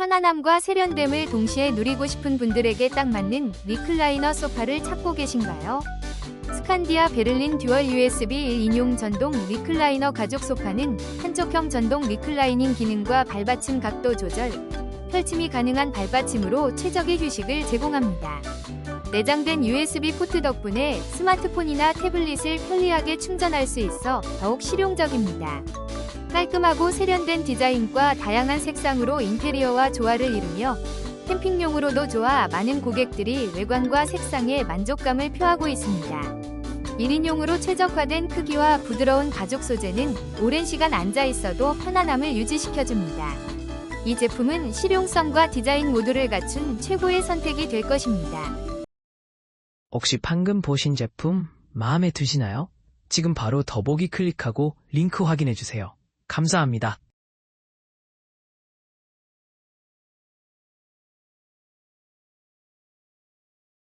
편안함과 세련됨을 동시에 누리고 싶은 분들에게 딱 맞는 리클라이너 소파를 찾고 계신가요? 스칸디아 베를린 듀얼 USB 1 인용 전동 리클라이너 가죽 소파는 한쪽형 전동 리클라이닝 기능과 발받침 각도 조절, 펼침이 가능한 발받침으로 최적의 휴식을 제공합니다. 내장된 USB 포트 덕분에 스마트폰이나 태블릿을 편리하게 충전할 수 있어 더욱 실용적입니다. 깔끔하고 세련된 디자인과 다양한 색상으로 인테리어와 조화를 이루며 캠핑용으로도 좋아 많은 고객들이 외관과 색상에 만족감을 표하고 있습니다. 1인용으로 최적화된 크기와 부드러운 가죽 소재는 오랜 시간 앉아 있어도 편안함을 유지시켜줍니다. 이 제품은 실용성과 디자인 모두를 갖춘 최고의 선택이 될 것입니다. 혹시 방금 보신 제품 마음에 드시나요? 지금 바로 더보기 클릭하고 링크 확인해 주세요. 감사합니다.